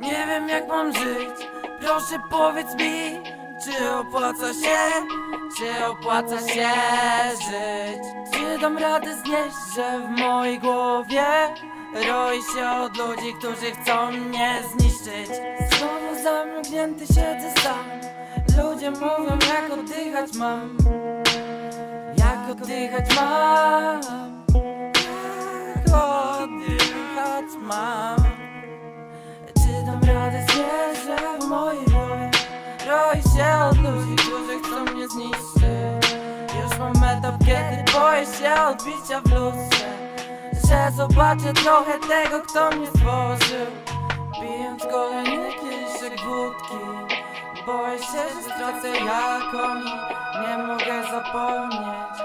Nie wiem jak mam żyć, proszę powiedz mi Czy opłaca się, czy opłaca się żyć? Czy dam radę znieść, że w mojej głowie Roi się od ludzi, którzy chcą mnie zniszczyć. Znowu zamknięty siedzę sam. Ludzie mówią jak oddychać mam. Jak oddychać mam. Jak oddychać mam. Czy dam radę zwierzę w mojej głowie? Roi się od ludzi, którzy chcą mnie zniszczyć. Już mam etap, kiedy boję się odbicia w lustrze Że zobaczę trochę tego, kto mnie stworzył. Pijąc kolejny kieliszek wódki. Boję się, że stracę jak oni Nie mogę zapomnieć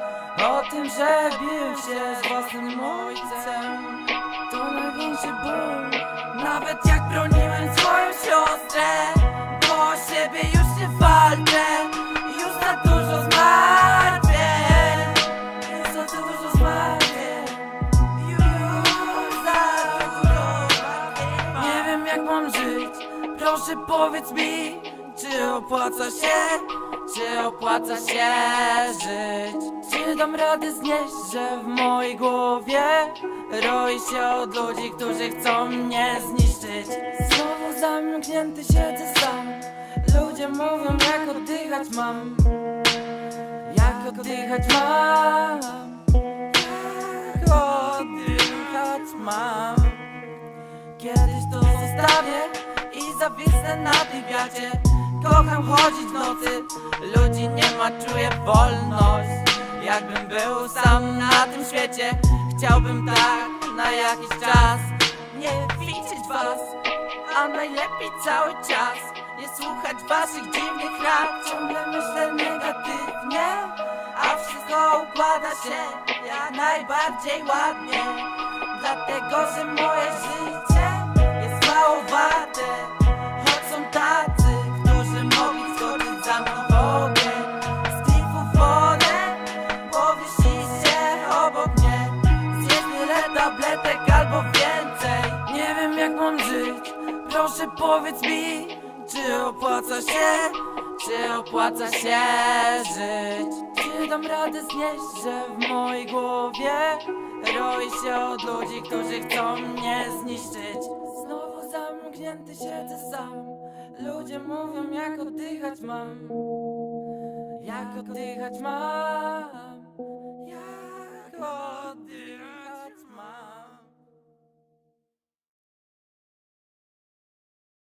O tym, że bił się z własnym ojcem. To największy ból Proszę powiedz mi Czy opłaca się Czy opłaca się żyć? Czy dam radę znieść, że w mojej głowie Roi się od ludzi, którzy chcą mnie zniszczyć? Znowu zamknięty siedzę sam. Ludzie mówią jak oddychać mam. Jak oddychać mam? Jak oddychać mam? Kiedyś to zostawię zawisnę na wiacie Kocham chodzić w nocy, ludzi nie ma, czuję wolność. Jakbym był sam na tym świecie, chciałbym tak na jakiś czas. Nie widzieć was, a najlepiej cały czas. Nie słuchać waszych dziwnych rad, ciągle myślę negatywnie A wszystko układa się jak najbardziej ładnie. Dlatego, że moje życie powiedz mi Czy opłaca się, czy opłaca się żyć? Czy dam radę znieść, że w mojej głowie Roi się od ludzi, którzy chcą mnie zniszczyć? Znowu zamknięty siedzę sam. Ludzie mówią jak oddychać mam. Jak oddychać mam